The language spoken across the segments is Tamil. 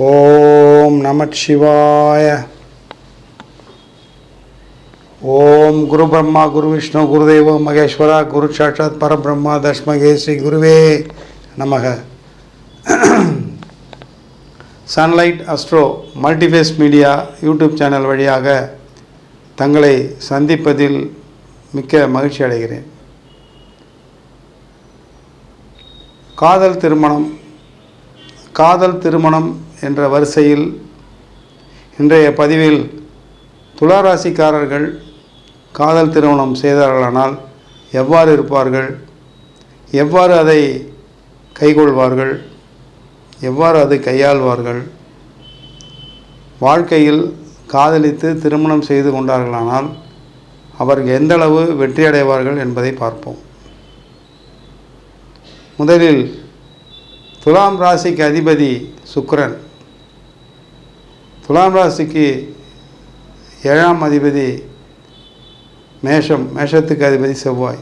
ஓம் நம ஓம் குரு பிரம்மா குரு விஷ்ணு குருதேவ மகேஸ்வரா குரு சாட்சாத் பரபிரம்மா தஸ்மகே ஸ்ரீ குருவே நமக. Sunlight astro multiphase media YouTube channel வழியாக தங்களை சந்திப்பதில் மிக்க மகிழ்ச்சி அடைகிறேன். காதல் திருமணம் காதல் திருமணம் என்ற வரிசையில் இன்றைய பதிவில் துளாராசிக்காரர்கள் காதல் திருமணம் செய்தார்களானால் எவ்வாறு இருப்பார்கள்? எவ்வாறு அதை கைகொள்வார்கள்? எவ்வாறு அதை கையாள்வார்கள்? வாழ்க்கையில் காதலித்து திருமணம் செய்து கொண்டார்களானால் அவர்கள் எந்தளவு வெற்றியடைவார்கள் என்பதை பார்ப்போம். முதலில் துலாம் ராசிக்கு அதிபதி சுக்கிரன். துலாம் ராசிக்கு ஏழாம் அதிபதி மேஷம் மேஷத்துக்கு அதிபதி செவ்வாய்.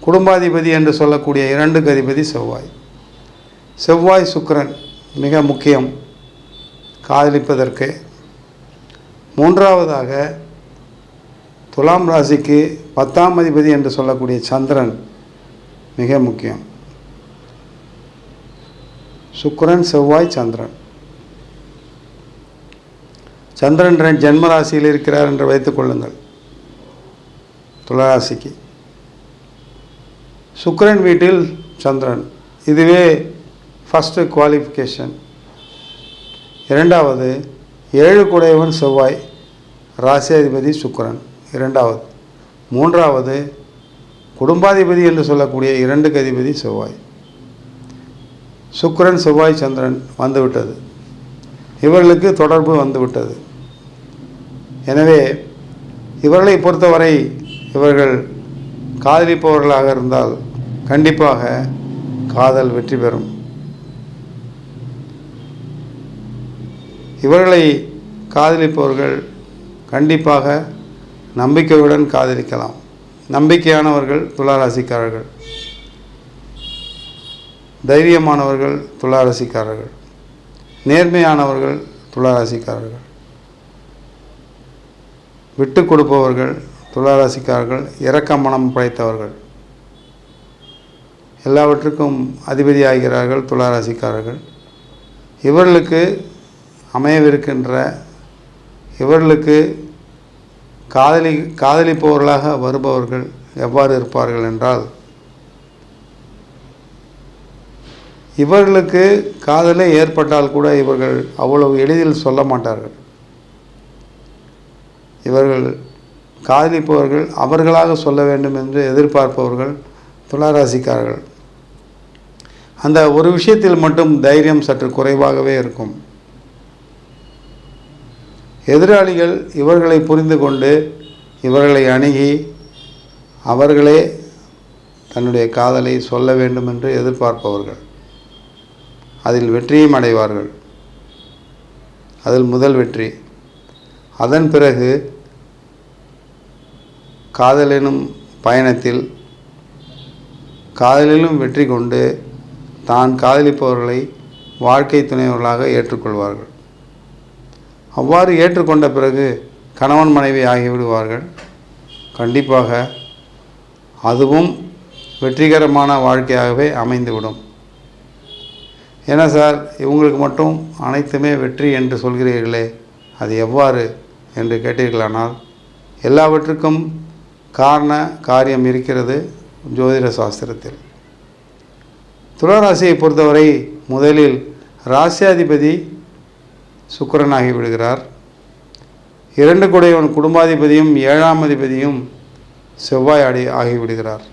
குடும்பாதிபதி என்று சொல்லக்கூடிய இரண்டுக்கு அதிபதி செவ்வாய். செவ்வாய் சுக்கிரன் மிக முக்கியம் காதலிப்பதற்கு. மூன்றாவதாக துலாம் ராசிக்கு பத்தாம் அதிபதி என்று சொல்லக்கூடிய சந்திரன் மிக முக்கியம். சுக்கிரன் செவ்வாய் சந்திரன். சந்திரன் ஜென்மராசியில் ஜென்ம ராசியில் இருக்கிறார் என்று வைத்துக் கொள்ளுங்கள். துளராசிக்கு. சுக்கிரன் வீட்டில் சந்திரன். இதுவே ஃபஸ்ட்டு குவாலிஃபிகேஷன் இரண்டாவது ஏழு குடையவன் செவ்வாய் ராசியாதிபதி சுக்கிரன். இரண்டாவது. மூன்றாவது குடும்பாதிபதி என்று சொல்லக்கூடிய இரண்டு அதிபதி செவ்வாய். சுக்கிரன் செவ்வாய் சந்திரன் வந்துவிட்டது. இவர்களுக்கு தொடர்பு வந்துவிட்டது. எனவே இவர்களை பொறுத்தவரை இவர்கள் காதலிப்பவர்களாக இருந்தால் கண்டிப்பாக காதல் வெற்றி பெறும். இவர்களை காதலிப்பவர்கள் கண்டிப்பாக நம்பிக்கையுடன் காதலிக்கலாம். நம்பிக்கையானவர்கள் துளாராசிக்காரர்கள். தைரியமானவர்கள் துளாராசிக்காரர்கள். நேர்மையானவர்கள் துளாராசிக்காரர்கள். விட்டு கொடுப்பவர்கள் துளாராசிக்காரர்கள் இரக்க மனம் படைத்தவர்கள். எல்லாவற்றுக்கும் அதிபதி ஆகிறார்கள் துளாராசிக்காரர்கள். இவர்களுக்கு அமையவிருக்கின்ற இவர்களுக்கு காதலி காதலிப்பவர்களாக வருபவர்கள் எவ்வாறு இருப்பார்கள் என்றால் இவர்களுக்கு காதலே ஏற்பட்டால் கூட இவர்கள் அவ்வளவு எளிதில் சொல்ல மாட்டார்கள். இவர்கள் காதலிப்பவர்கள் அவர்களாக சொல்ல வேண்டும் என்று எதிர்பார்ப்பவர்கள் துளாராசிக்காரர்கள். அந்த ஒரு விஷயத்தில் மட்டும் தைரியம் சற்று குறைவாகவே இருக்கும். எதிராளிகள் இவர்களை புரிந்து கொண்டு இவர்களை அணுகி அவர்களே தன்னுடைய காதலை சொல்ல வேண்டும் என்று எதிர்பார்ப்பவர்கள். அதில் வெற்றியும் அடைவார்கள். அதில் முதல் வெற்றி. அதன் பிறகு காதலெனும் பயணத்தில் காதலிலும் வெற்றி கொண்டு தான் காதலிப்பவர்களை வாழ்க்கை துணைவர்களாக ஏற்றுக்கொள்வார்கள். அவ்வாறு ஏற்றுக்கொண்ட பிறகு கணவன் மனைவி ஆகிவிடுவார்கள். கண்டிப்பாக அதுவும் வெற்றிகரமான வாழ்க்கையாகவே அமைந்துவிடும். ஏன்னா சார் இவங்களுக்கு மட்டும் அனைத்துமே வெற்றி என்று சொல்கிறீர்களே அது எவ்வாறு என்று கேட்டீர்களானால் எல்லாவற்றுக்கும் காரண காரியம் இருக்கிறது ஜோதிட சாஸ்திரத்தில். துளராசியை பொறுத்தவரை முதலில் ராசியாதிபதி சுக்கரனாகி விடுகிறார். இரண்டு குடையவன் குடும்பாதிபதியும் ஏழாம் அதிபதியும் செவ்வாய் அடி ஆகிவிடுகிறார்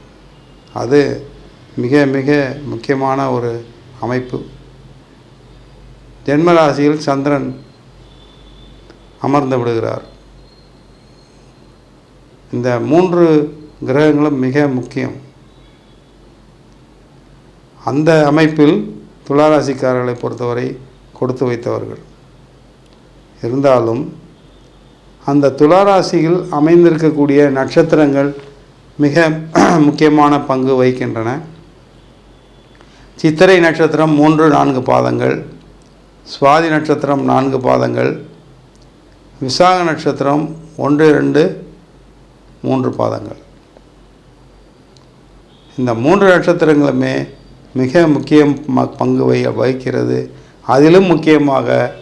அது மிக மிக முக்கியமான ஒரு அமைப்பு. ஜென்மராசியில் சந்திரன் அமர்ந்து விடுகிறார் இந்த மூன்று கிரகங்களும் மிக முக்கியம். அந்த அமைப்பில் துளாராசிக்காரர்களை பொறுத்தவரை கொடுத்து வைத்தவர்கள். இருந்தாலும் அந்த துளாராசியில் அமைந்திருக்கக்கூடிய நட்சத்திரங்கள் மிக முக்கியமான பங்கு வகிக்கின்றன. சித்திரை நட்சத்திரம் மூன்று நான்கு பாதங்கள் சுவாதி நட்சத்திரம் நான்கு பாதங்கள் விசாக நட்சத்திரம் ஒன்று ரெண்டு மூன்று பாதங்கள். இந்த மூன்று நட்சத்திரங்களுமே மிக முக்கிய ம- பங்கு வகி வகிக்கிறது. அதிலும் முக்கியமாக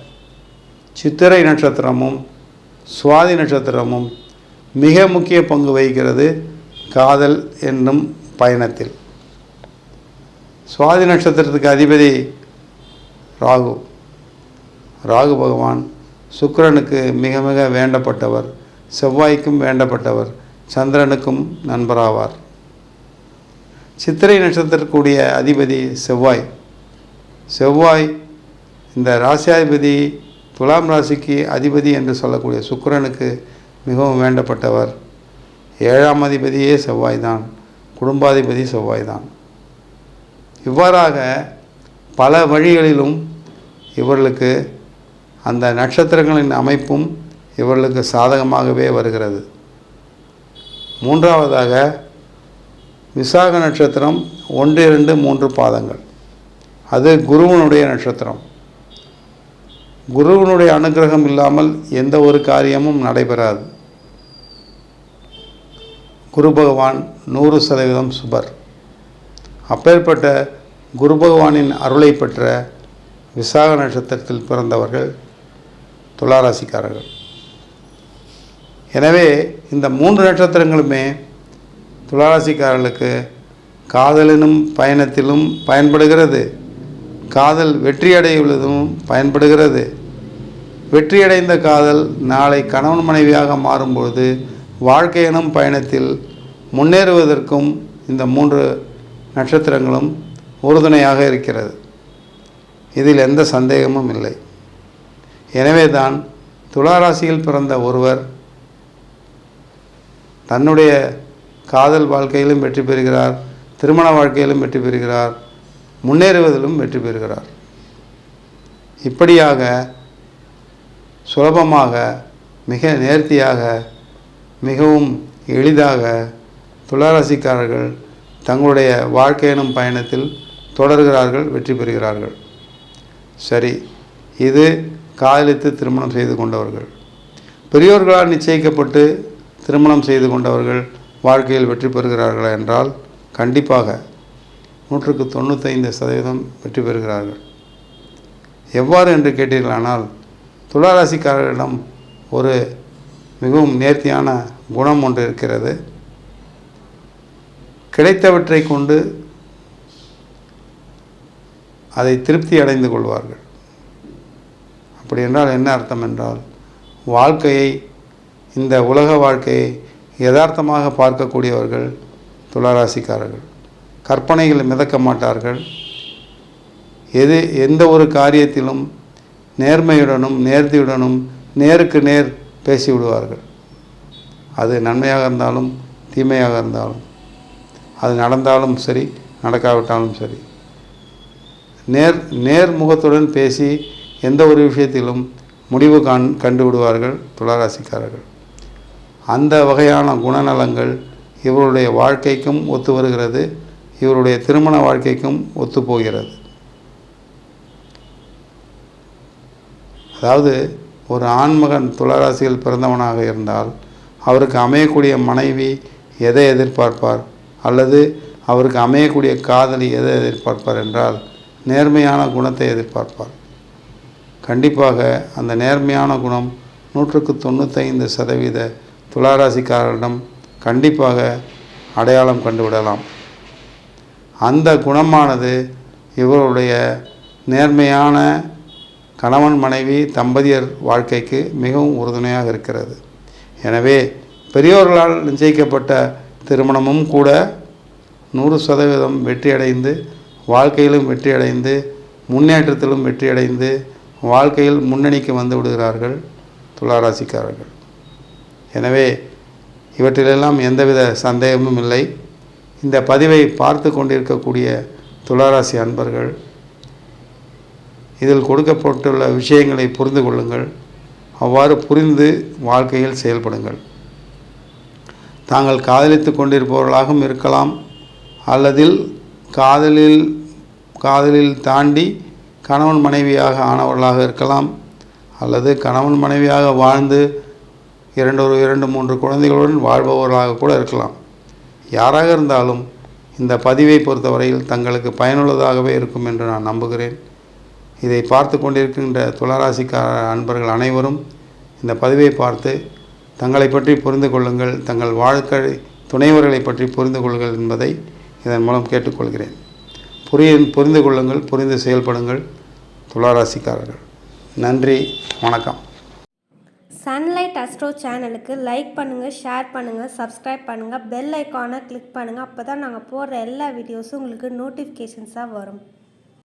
சித்திரை நட்சத்திரமும் சுவாதி நட்சத்திரமும் மிக முக்கிய பங்கு வகிக்கிறது காதல் என்னும் பயணத்தில். சுவாதி நட்சத்திரத்துக்கு அதிபதி ராகு. ராகு பகவான் சுக்கரனுக்கு மிக மிக வேண்டப்பட்டவர் செவ்வாய்க்கும் வேண்டப்பட்டவர் சந்திரனுக்கும் நண்பராவார். சித்திரை நட்சத்திரக்கூடிய அதிபதி செவ்வாய். செவ்வாய் இந்த ராசியாதிபதி துலாம் ராசிக்கு அதிபதி என்று சொல்லக்கூடிய சுக்கரனுக்கு மிகவும் வேண்டப்பட்டவர். ஏழாம் அதிபதியே செவ்வாய் தான் குடும்பாதிபதி செவ்வாய் தான். இவ்வாறாக பல வழிகளிலும் இவர்களுக்கு அந்த நட்சத்திரங்களின் அமைப்பும் இவர்களுக்கு சாதகமாகவே வருகிறது. மூன்றாவதாக விசாக நட்சத்திரம் ஒன்று இரண்டு மூன்று பாதங்கள். அது குருவனுடைய நட்சத்திரம். குருவனுடைய அனுகிரகம் இல்லாமல் எந்த ஒரு காரியமும் நடைபெறாது. குரு பகவான் நூறு சதவீதம் சுபர். அப்பேற்பட்ட குரு பகவானின் அருளை பெற்ற விசாக நட்சத்திரத்தில் பிறந்தவர்கள் துளாராசிக்காரர்கள். எனவே இந்த மூன்று நட்சத்திரங்களுமே துளாராசிக்காரர்களுக்கு காதலினும் பயணத்திலும் பயன்படுகிறது. காதல் வெற்றியடையுள்ளதும் பயன்படுகிறது. வெற்றியடைந்த காதல் நாளை கணவன் மனைவியாக மாறும்பொழுது வாழ்க்கையினும் பயணத்தில் முன்னேறுவதற்கும் இந்த மூன்று நட்சத்திரங்களும் உறுதுணையாக இருக்கிறது. இதில் எந்த சந்தேகமும் இல்லை. எனவே தான் துளாராசியில் பிறந்த ஒருவர் தன்னுடைய காதல் வாழ்க்கையிலும் வெற்றி பெறுகிறார் திருமண வாழ்க்கையிலும் வெற்றி பெறுகிறார் முன்னேறுவதிலும் வெற்றி பெறுகிறார். இப்படியாக சுலபமாக மிக நேர்த்தியாக மிகவும் எளிதாக துளாராசிக்காரர்கள் தங்களுடைய வாழ்க்கையினும் பயணத்தில் தொடர்கிறார்கள் வெற்றி பெறுகிறார்கள். சரி இது காதலித்து திருமணம் செய்து கொண்டவர்கள். பெரியோர்களால் நிச்சயிக்கப்பட்டு திருமணம் செய்து கொண்டவர்கள் வாழ்க்கையில் வெற்றி பெறுகிறார்களா என்றால் கண்டிப்பாக நூற்றுக்கு தொண்ணூத்தைந்து சதவீதம் வெற்றி பெறுகிறார்கள். எவ்வாறு என்று கேட்டீர்களானால் துளாராசிக்காரர்களிடம் ஒரு மிகவும் நேர்த்தியான குணம் ஒன்று இருக்கிறது. கிடைத்தவற்றை கொண்டு அதை திருப்தி அடைந்து கொள்வார்கள். அப்படி என்றால் என்ன அர்த்தம் என்றால் வாழ்க்கையை இந்த உலக வாழ்க்கையை யதார்த்தமாக பார்க்கக்கூடியவர்கள் துளாராசிக்காரர்கள். கற்பனைகள் மிதக்க மாட்டார்கள். எது எந்த ஒரு காரியத்திலும் நேர்மையுடனும் நேர்த்தியுடனும் நேருக்கு நேர் பேசிவிடுவார்கள். அது நன்மையாக இருந்தாலும் தீமையாக இருந்தாலும். அது நடந்தாலும் சரி நடக்காவிட்டாலும் சரி. நேர் நேர்முகத்துடன் பேசி எந்த ஒரு விஷயத்திலும் முடிவு காண் கண்டுவிடுவார்கள் துளாராசிக்காரர்கள். அந்த வகையான குணநலங்கள் இவருடைய வாழ்க்கைக்கும் ஒத்து வருகிறது இவருடைய திருமண வாழ்க்கைக்கும் ஒத்துப்போகிறது அதாவது ஒரு ஆண்மகன் துளாராசியில் பிறந்தவனாக இருந்தால் அவருக்கு அமையக்கூடிய மனைவி எதை எதிர்பார்ப்பார்? அல்லது அவருக்கு அமையக்கூடிய காதலி எதை எதிர்பார்ப்பார் என்றால் நேர்மையான குணத்தை எதிர்பார்ப்பார். கண்டிப்பாக அந்த நேர்மையான குணம் நூற்றுக்கு தொண்ணூத்தைந்து சதவீத துளாராசிக்காரரிடம் கண்டிப்பாக அடையாளம் கண்டுவிடலாம். அந்த குணமானது இவருடைய நேர்மையான கணவன் மனைவி தம்பதியர் வாழ்க்கைக்கு மிகவும் உறுதுணையாக இருக்கிறது. எனவே பெரியோர்களால் நிச்சயிக்கப்பட்ட திருமணமும் கூட நூறு சதவீதம் வெற்றியடைந்து வாழ்க்கையிலும் வெற்றியடைந்து முன்னேற்றத்திலும் வெற்றியடைந்து வாழ்க்கையில் முன்னணிக்கு வந்து விடுகிறார்கள் துளாராசிக்காரர்கள். எனவே இவற்றிலெல்லாம் எந்தவித சந்தேகமும் இல்லை. இந்த பதிவை பார்த்து கொண்டிருக்கக்கூடிய துளாராசி அன்பர்கள் இதில் கொடுக்கப்பட்டுள்ள விஷயங்களை புரிந்து கொள்ளுங்கள். அவ்வாறு புரிந்து வாழ்க்கையில் செயல்படுங்கள். தாங்கள் காதலித்து கொண்டிருப்பவர்களாகவும் இருக்கலாம். அல்லதில் காதலில் காதலில் தாண்டி கணவன் மனைவியாக ஆனவர்களாக இருக்கலாம் அல்லது கணவன் மனைவியாக வாழ்ந்து இரண்டு ஒரு இரண்டு மூன்று குழந்தைகளுடன் வாழ்பவர்களாக கூட இருக்கலாம். யாராக இருந்தாலும் இந்த பதிவை பொறுத்தவரையில் தங்களுக்கு பயனுள்ளதாகவே இருக்கும் என்று நான் நம்புகிறேன். இதை பார்த்து கொண்டிருக்கின்ற துளராசிக்கார அன்பர்கள் அனைவரும் இந்த பதிவை பார்த்து தங்களை பற்றி புரிந்து கொள்ளுங்கள் தங்கள் வாழ்க்கை துணைவர்களை பற்றி புரிந்து கொள்ளுங்கள் என்பதை இதன் மூலம் கேட்டுக்கொள்கிறேன். புரிய புரிந்து கொள்ளுங்கள் புரிந்து செயல்படுங்கள். துளாராசிக்காரர்கள். நன்றி வணக்கம். சன்லைட் அஸ்ட்ரோ சேனலுக்கு லைக் பண்ணுங்கள் ஷேர் பண்ணுங்கள் சப்ஸ்கிரைப் பண்ணுங்கள் பெல் ஐக்கானை கிளிக் பண்ணுங்கள் அப்போ தான் நாங்கள் போடுற எல்லா வீடியோஸும் உங்களுக்கு நோட்டிஃபிகேஷன்ஸாக வரும்.